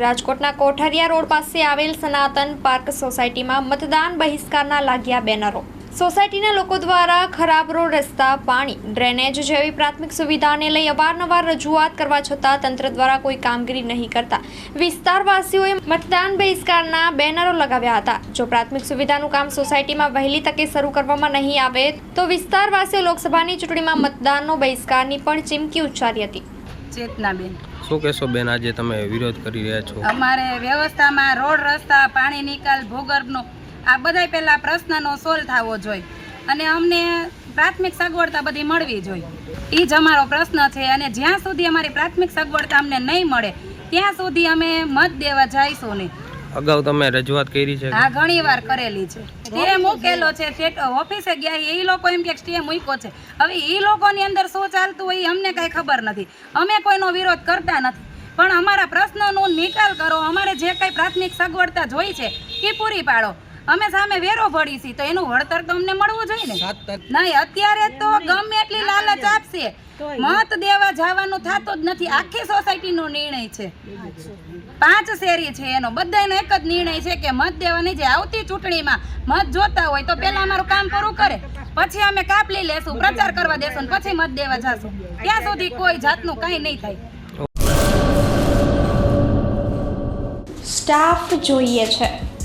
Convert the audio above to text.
રાજકોટના કોઠારિયા રોડ પાસે આવેલ સનાતન પાર્ક સોસાયટીમાં મતદાન બહિષ્કારના લાગ્યા બેનરો. સોસાયટીના લોકો દ્વારા ખરાબ રોડ રસ્તા, પાણી, ડ્રેનેજ જેવી પ્રાથમિક સુવિધાને લઈ અવારનવાર રજૂઆત કરવા છતાં તંત્ર દ્વારા કોઈ કામગીરી નહીં કરતા વિસ્તારવાસીઓએ મતદાન બહિષ્કારના બેનરો લગાવ્યા હતા. જો પ્રાથમિક સુવિધાનું કામ સોસાયટીમાં વહેલી તકે શરૂ કરવામાં નહીં આવે, તો વિસ્તારવાસીઓ લોકસભાની ચૂંટણીમાં મતદાનનો બહિષ્કારની પણ ચીમકી ઉચ્ચારી હતી. ચેતનાબેન શું કહેશો બેન આજે તમે વિરોધ કરી રહ્યા છો? અમારે વ્યવસ્થામાં રોડ રસ્તા પાણી નિકાલ ભૂગર્ભનો આ બધા પહેલાં પ્રશ્નનો સોલ્વ થવો જોઈએ. અને અમને પ્રાથમિક સગવડતા બધી મળવી જોઈએ. એ જ અમારો પ્રશ્ન છે અને જ્યાં સુધી અમારી પ્રાથમિક સગવડતા અમને નહીં મળે ત્યાં સુધી અમે મત દેવા જઈશું નહીં. અગાઉ તમે રજૂઆત કરી છે. હા ઘણી વાર કરેલી છે. સ્ટે મૂકેલો છે ઓફિસે ગયા એ લોકો એમ કે સ્ટે મૂક્યો છે. હવે એ લોકોની અંદર શું ચાલતું હોય એ અમને કાંઈ ખબર નથી. અમે કોઈનો વિરોધ કરતા નથી. પણ અમારા પ્રશ્નોનો નિકાલ કરો અમારે જે કાંઈ પ્રાથમિક સગવડતા જોઈ છે એ પૂરી પાડો. અમે સામે વેરો ભરી તો એનું વળતર તો અમને મળવું જોઈએ ને? નહીં અત્યારે તો ગમે એટલી લાલચ આપશે. મત દેવા જવાનું થતું જ નથી. આખી સોસાયટીનો નિર્ણય છે. પાંચ શેરી છે એનો. બધાનો એક જ નિર્ણય છે કે મત દેવાની જે આવતી ચૂંટણીમાં મત જોતા હોય તો પહેલા અમારું કામ પૂરું કરે. પછી અમે કાપલી લેશું પ્રચાર કરવા દેશું પછી મત દેવા જશું. ત્યાં સુધી કોઈ જાતનું કાંઈ નહીં થાય. સ્ટાફ જોઈએ છે.